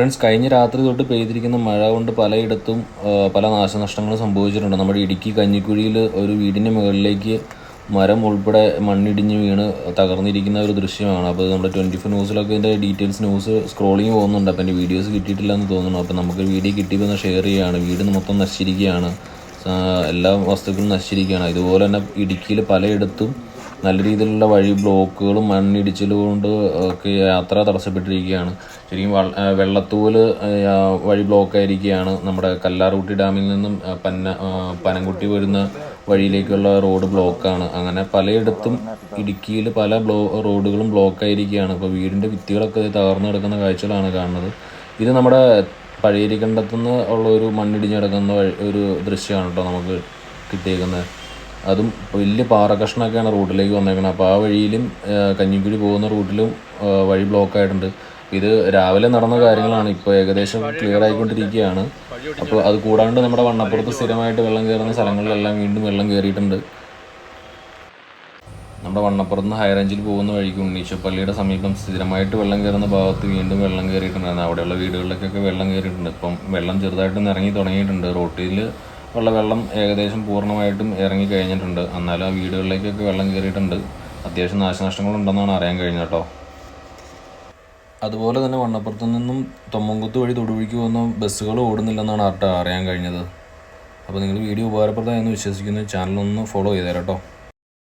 Friends കഴിഞ്ഞ രാത്രി തൊട്ട് പെയ്തിരിക്കുന്ന മഴ കൊണ്ട് പലയിടത്തും പല നാശനഷ്ടങ്ങളും സംഭവിച്ചിട്ടുണ്ട്. നമ്മുടെ ഇടുക്കി കഞ്ഞിക്കുഴിയിൽ ഒരു വീടിന്റെ മുകളിലേക്ക് മരം ഉൾപ്പെടെ മണ്ണിടിഞ്ഞ് വീണ് തകർന്നിരിക്കുന്ന ഒരു ദൃശ്യമാണ്. അപ്പോൾ നമ്മുടെ ട്വന്റി ഫോർ ന്യൂസിലൊക്കെ ഇതിന്റെ ഡീറ്റെയിൽസ് ന്യൂസ് സ്ക്രോളിങ് പോകുന്നുണ്ട്. അപ്പോൾ എന്റെ വീഡിയോസ് കിട്ടിയിട്ടില്ല എന്ന് തോന്നുന്നു. അപ്പോൾ നമുക്ക് വീഡിയോ കിട്ടിയപ്പോൾ ഷെയർ ചെയ്യുകയാണ്. വീട് മൊത്തം നശിച്ചിരിക്കുകയാണ്. എല്ലാ വസ്തുക്കളും നശിച്ചിരിക്കുകയാണ്. ഇതുപോലെ തന്നെ ഇടുക്കിയിൽ പലയിടത്തും നല്ല രീതിയിലുള്ള വഴി ബ്ലോക്കുകളും മണ്ണിടിച്ചിലും കൊണ്ട് ഒക്കെ യാത്ര തടസ്സപ്പെട്ടിരിക്കുകയാണ്. ശരിക്കും ആ, വഴി ബ്ലോക്കായിരിക്കുകയാണ് നമ്മുടെ കല്ലാർകുട്ടി ഡാമിൽ നിന്നും പന്ന പനംകുട്ടി വരുന്ന വഴിയിലേക്കുള്ള റോഡ് ബ്ലോക്കാണ്. അങ്ങനെ പലയിടത്തും ഇടുക്കിയിൽ പല ബ്ലോ റോഡുകളും ബ്ലോക്കായിരിക്കുകയാണ്. ഇപ്പോൾ വീടിന്റെ ഭിത്തികളൊക്കെ തകർന്നു കിടക്കുന്ന കാഴ്ചകളാണ് കാണുന്നത്. ഇത് നമ്മുടെ പഴയരിക്കണ്ടത്തുനിന്ന് ഉള്ള ഒരു മണ്ണിടിഞ്ഞ് കിടക്കുന്ന ഒരു ദൃശ്യമാണ് കേട്ടോ നമുക്ക് കിട്ടിയേക്കുന്നത്. അതും വലിയ പാറ കഷ്ണമൊക്കെയാണ് റോഡിലേക്ക് വന്നേക്കുന്നത് അപ്പോൾ ആ വഴിയിലും കഞ്ഞിക്കുഴി പോകുന്ന റൂട്ടിലും വഴി ബ്ലോക്ക് ആയിട്ടുണ്ട്. ഇത് രാവിലെ നടന്ന കാര്യങ്ങളാണ്. ഇപ്പോൾ ഏകദേശം ക്ലിയർ ആയിക്കൊണ്ടിരിക്കുകയാണ്. അപ്പോൾ അത് കൂടാണ്ട് നമ്മുടെ വണ്ണപ്പുറത്ത് സ്ഥിരമായിട്ട് വെള്ളം കയറുന്ന സ്ഥലങ്ങളിലെല്ലാം വീണ്ടും വെള്ളം കയറിയിട്ടുണ്ട്. നമ്മുടെ വണ്ണപ്പുറത്ത് നിന്ന് ഹൈ റേഞ്ചിൽ പോകുന്ന വഴിക്ക് ഉണ്ണീശപ്പള്ളിയുടെ സമീപം സ്ഥിരമായിട്ട് വെള്ളം കയറുന്ന ഭാഗത്ത് വീണ്ടും വെള്ളം കയറിയിട്ടുണ്ടായിരുന്നു. അവിടെയുള്ള വീടുകളിലേക്കൊക്കെ വെള്ളം കയറിയിട്ടുണ്ട്. ഇപ്പം വെള്ളം ചെറുതായിട്ടൊന്ന് ഇറങ്ങി തുടങ്ങിയിട്ടുണ്ട്. റോട്ടിൽ ഉള്ള വെള്ളം ഏകദേശം പൂർണമായിട്ടും ഇറങ്ങി കഴിഞ്ഞിട്ടുണ്ട്. എന്നാലും ആ വീടുകളിലേക്കൊക്കെ വെള്ളം കയറിയിട്ടുണ്ട്. അത്യാവശ്യം നാശനഷ്ടങ്ങളുണ്ടെന്നാണ് അറിയാൻ കഴിഞ്ഞത് കേട്ടോ. അതുപോലെ തന്നെ വണ്ണപ്പുറത്തു നിന്നും തൊമ്മൻകുത്ത് വഴി തൊടുപുഴയ്ക്ക് പോകുന്ന ബസ്സുകൾ ഓടുന്നില്ലെന്നാണ് അറിയാൻ കഴിഞ്ഞത്. അപ്പോൾ നിങ്ങൾ വീഡിയോ ഉപകാരപ്രദമായെന്ന് വിശ്വസിക്കുന്നു ചാനൽ ഒന്ന് ഫോളോ ചെയ്തേരാം കേട്ടോ.